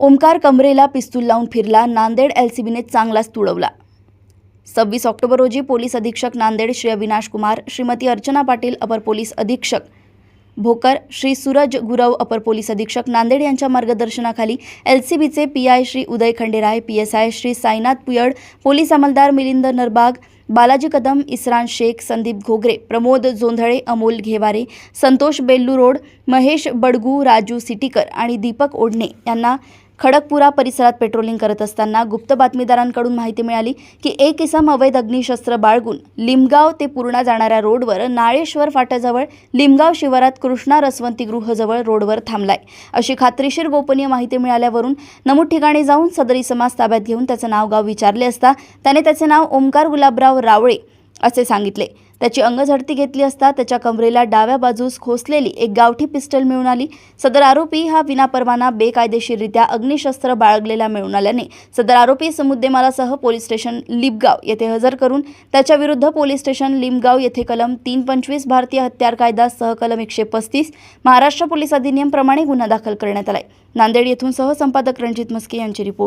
ओमकार कमरेला पिस्तूल लावून फिरला नांदेड एलसीबीने चांगलाच तुडवला. सव्वीस ऑक्टोबर रोजी पोलीस अधीक्षक नांदेड श्री अविनाश कुमार श्रीमती अर्चना पाटील अपर पोलीस अधीक्षक भोकर श्री सूरज गुरव अपर पोलीस अधीक्षक नांदेड यांच्या मार्गदर्शनाखाली एल सी बीचे P I Shri Uday Khanderay P S I Shri Sainath Puyad police अंमलदार मिलिंद नरबाग बालाजी कदम इस्रान शेख संदीप घोगरे प्रमोद जोंधळे अमोल घेवारे संतोष बेल्लू रोड महेश बडगू राजू सिटीकर आणि दीपक ओढणे यांना खडकपुरा परिसरात पेट्रोलिंग करत असताना गुप्त बातमीदारांकडून माहिती मिळाली की एक इसम अवैध अग्निशस्त्र बाळगून लिमगाव ते पूर्णा जाणाऱ्या रोडवर नाळेश्वर फाट्याजवळ लिमगाव शिवारात कृष्णा रसवंतीगृहजवळ रोडवर थांबलाय. अशी खात्रीशीर गोपनीय माहिती मिळाल्यावरून नमूद ठिकाणी जाऊन सदरी समाज ताब्यात घेऊन त्याचं नाव गाव विचारले असता त्याने त्याचे नाव ओमकार गुलाबराव रावळे असे सांगितले. त्याची अंगझडती घेतली असता त्याच्या कमरेला डाव्या बाजूस खोसलेली एक गावठी पिस्टल मिळून आली. सदर आरोपी हा विनापरवाना बेकायदेशीररित्या अग्निशस्त्र बाळगलेला मिळून आल्याने सदर आरोपी समुद्देमालासह पोलीस स्टेशन लिबगाव येथे हजर करून त्याच्याविरुद्ध पोलीस स्टेशन लिमगाव येथे कलम तीन पंचवीस भारतीय हत्यार कायदा सहकलम एकशे पस्तीस महाराष्ट्र पोलीस अधिनियमप्रमाणे गुन्हा दाखल करण्यात आलाय. नांदेड येथून सहसंपादक रणजित मस्के यांची रिपोर्ट.